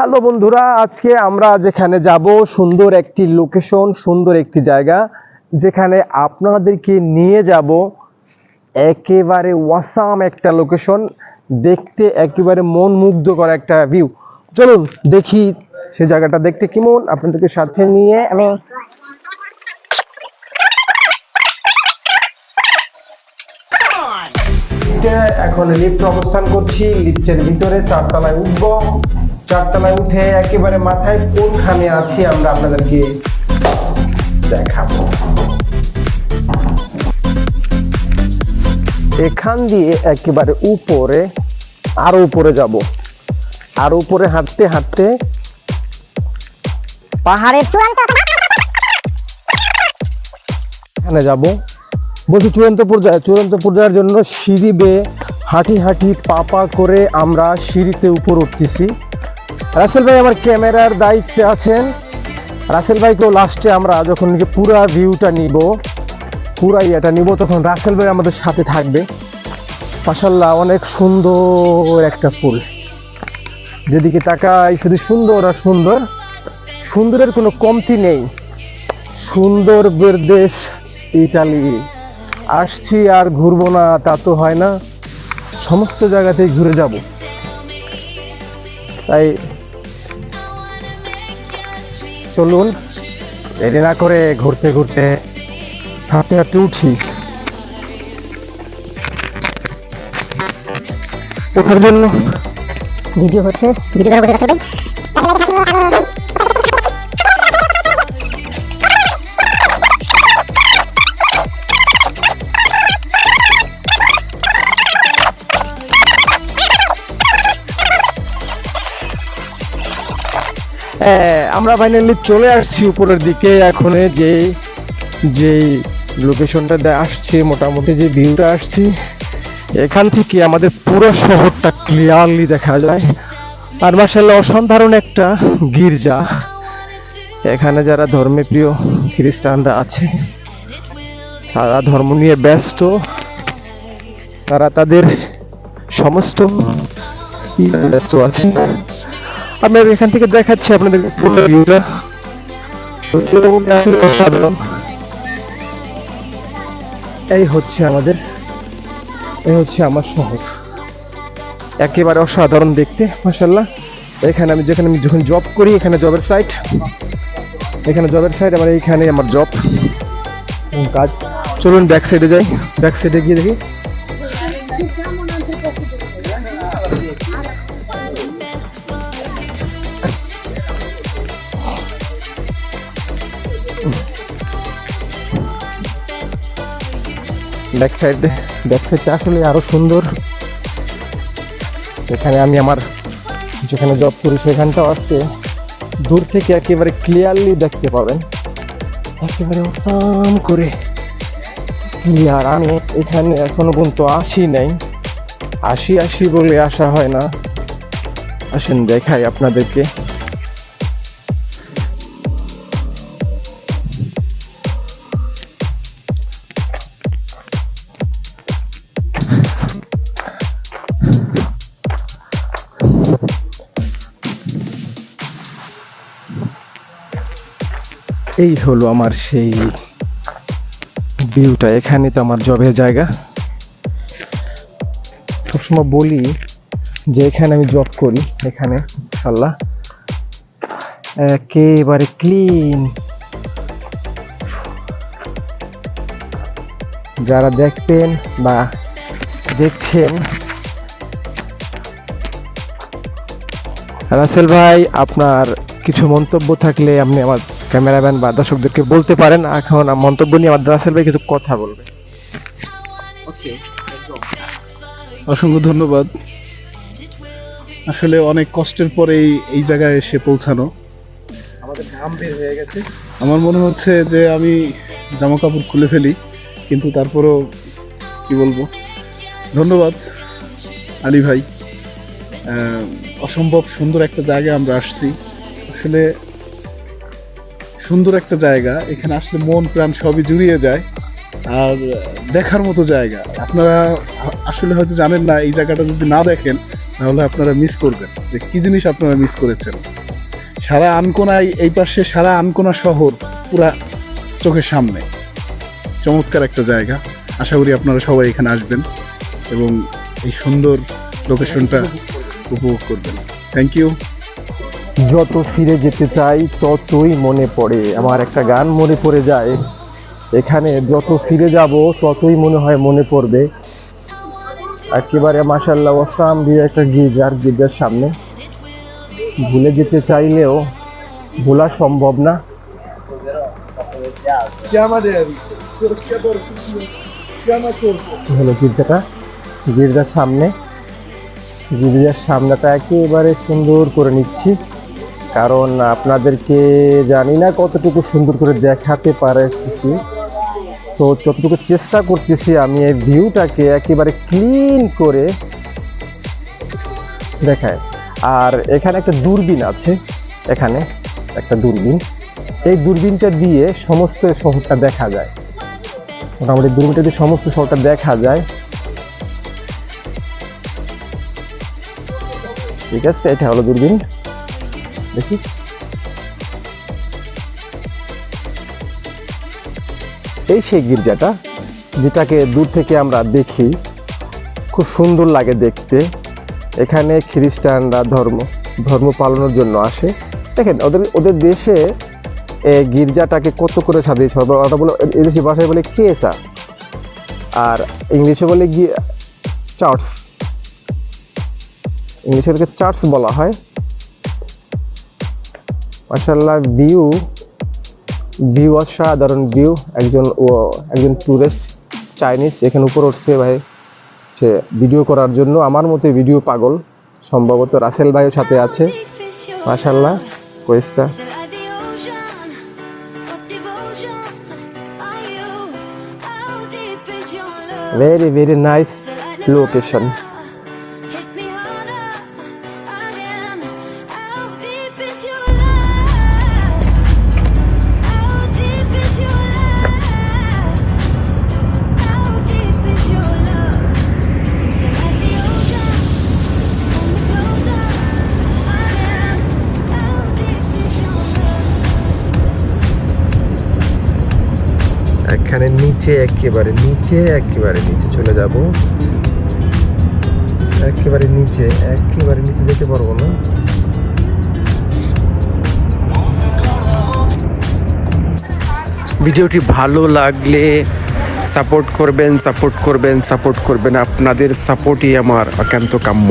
Hello বন্ধুরা, আজকে আমরা যেখানে যাব, সুন্দর একটি লোকেশন সুন্দর একটি জায়গা, যেখানে আপনাদেরকে নিয়ে যাব। একেবারে ওয়াসাম একটা লোকেশন দেখতে একেবারে মন মুগ্ধ করা একটা ভিউ চলুন দেখি সে জায়গাটা দেখতে কেমন, আপনাদেরকে সাথে নিয়ে আমি এখন লিফট অবস্থান করছি, লিফটের ভিতরে চারতলায় উঠব। চারতলায় উঠে একেবারে মাথায় কোনখানে আছি আমরা আপনাদেরকে দেখাবো। এখান দিয়ে একেবারে উপরে আরও উপরে যাব। আর উপরে হাঁটতে হাঁটতে পাহাড়ের চূড়ান্ত এখানে যাব। বলছি চূড়ান্ত পর্যায়ে চূড়ান্ত পর্যায়ের জন্য সিঁড়ি বেয়ে হাঁটি হাঁটি পা পা করে আমরা সিঁড়িতে উপর উঠতেছি। রাসেল ভাই আমার ক্যামেরার দায়িত্বে আছেন। রাসেল ভাইকেও লাস্টে আমরা যখন পুরা ভিউটা নিব, পুরা ইয়েটা নিব, তখন রাসেল ভাই আমাদের সাথে থাকবে। মাসাল্লাহ অনেক সুন্দর একটা ফুল। যেদিকে তাকাই শুধু সুন্দর আর সুন্দর, সুন্দরের কোনো কমতি নেই। সুন্দর দেশ ইটালি আসছি আর ঘুরবো না, তা তো হয় না। সমস্ত জায়গাতেই ঘুরে যাব। তাই চলুন। দেরি না করে ঘুরতে ঘুরতে হাঁটতে হাঁটতে উঠি। ওঠার জন্য ভিডিও হচ্ছে ভিডিও আমরা ফাইনালি চলে আসছি উপরের দিকে। এখন যে, যেই লোকেশনটা আসছে, মোটামুটি যে ভিউটা আসছি, এখান থেকে আমাদের পুরো শহরটা ক্লিয়ারলি দেখা যায়। আর মাসাল্লাহ অসাধারণ একটা গির্জা। এখানে যারা ধর্মে প্রিয় খ্রিস্টানরা আছে, তারা ধর্ম নিয়ে ব্যস্ত। তারা তাদের সমস্ত ব্যস্ত আছে আমি এখান থেকে দেখাচ্ছি আপনাদের পুরো ভিউটা এই হচ্ছে আমাদের, এই হচ্ছে আমার শহর। একেবারে অসাধারণ দেখতে মাসাল্লাহ এখানে আমি যেখানে আমি যখন জব করি, এখানে জবের সাইট এখানে জবের সাইট আমার এইখানে আমার জব কাজ। চলুন ব্যাক সাইডে যাই। ব্যাক সাইডে গিয়ে দেখি। ব্যাক সাইড ব্যাক সাইডটা আসলে আরও সুন্দর। এখানে আমি আমার যেখানে জব করি সেখানটাও আসছে দূর থেকে একেবারে ক্লিয়ারলি দেখতে পাবেন। একেবারে অসাম করে ক্লিয়ার আমি এখানে এখনও পর্যন্ত আসি নাই। আসি আসি বলে আসা হয় না। আসেন দেখাই আপনাদেরকে। এই হলো আমার সেই ভিউটা এখানে তো আমার জবের জায়গা। সবসময় বলি যে এখানে আমি জব করি, এখানে আল্লাহ একেবারে ক্লিন যারা দেখবেন বা দেখছেন, রাসেল ভাই, আপনার কিছু মন্তব্য থাকলে আপনি আমার ক্যামেরাম্যান বা দর্শকদেরকে বলতে পারেন এখন আমার মন্তব্য নিয়ে আমার রাসেল ভাই কিছু কথা বলবে। অসংখ্য ধন্যবাদ। আসলে অনেক কষ্টের পরেই এই জায়গায় এসে পৌঁছানো। আমাদের ঘাম বের হয়ে গেছে। আমার মনে হচ্ছে যে আমি জামা কাপড় খুলে ফেলি কিন্তু তারপরও কি বলব? ধন্যবাদ আলী ভাই। অসম্ভব সুন্দর একটা জায়গায় আমরা আসছি। আসলে সুন্দর একটা জায়গা। এখানে আসলে মন প্রাণ সবই জুড়িয়ে যায়। আর দেখার মতো জায়গা। আপনারা আসলে হয়তো জানেন না এই জায়গাটা যদি না দেখেন তাহলে আপনারা মিস করবেন। যে কি জিনিস আপনারা মিস করেছেন? সারা আনকোনায় এই পাশে সারা আনকোনা শহর পুরা চোখের সামনে। চমৎকার একটা জায়গা। আশা করি আপনারা সবাই এখানে আসবেন এবং এই সুন্দর লোকেশনটা উপভোগ করবেন। থ্যাংক ইউ যত ফিরে যেতে চাই, ততই মনে পড়ে। আমার একটা গান মনে পড়ে যায়। এখানে যত ফিরে যাব, ততই মনে হয় মনে পড়বে। একেবারে মাসাল্লাহ ওসাম দিয়ে একটা গির্জার গির্জার সামনে ভুলে যেতে চাইলেও ভোলা সম্ভব না। হলো গির্জাটা গির্জার সামনে গির্জার সামনেটা একেবারে সুন্দর করে নিচ্ছি। কারণ আপনাদেরকে জানি না কতটুকু সুন্দর করে দেখাতে পারতেছি। তো যতটুকু চেষ্টা করতেছি আমি এই ভিউটাকে একেবারে ক্লিন করে দেখায় আর এখানে একটা দূরবীন আছে, এখানে একটা দূরবীন। এই দূরবীনটা দিয়ে সমস্ত শহরটা দেখা যায়। মোটামুটি দূরবীনটা দিয়ে সমস্ত শহরটা দেখা যায়। ঠিক আছে, এটা হলো দূরবীন। দেখি। এই সেই গির্জাটা, যেটাকে দূর থেকে আমরা দেখি, খুব সুন্দর লাগে দেখতে। এখানে খ্রিস্টানরা ধর্ম ধর্ম পালনের জন্য আসে। দেখেন, ওদের ওদের দেশে গির্জাটাকে কত করে সাজিয়েছে, ওরা বলে এদেশি ভাষায় বলে কেসা আর ইংলিশে বলে গিয়ে চার্চ। ইংলিশে চার্চ বলা হয়। মার্শাল্লাহ ভিউ ভিউ অসাধারণ ভিউ একজন একজন টুরিস্ট চাইনিজ এখানে উপর উঠছে ভাই। সে ভিডিও করার জন্য আমার মতে ভিডিও পাগল, সম্ভবত রাসেল ভাইয়ের সাথে আছে। মাশাল্লাহ কোয়েস্টা ভেরি ভেরি নাইস লোকেশন এখানে নিচে একেবারে নিচে একেবারে নিচে, চলে যাব। একেবারে নিচে একেবারে নিচে যেতে পারব না। ভিডিওটি ভালো লাগলে সাপোর্ট করবেন সাপোর্ট করবেন সাপোর্ট করবেন। আপনাদের সাপোর্টই আমার একান্ত কাম্য।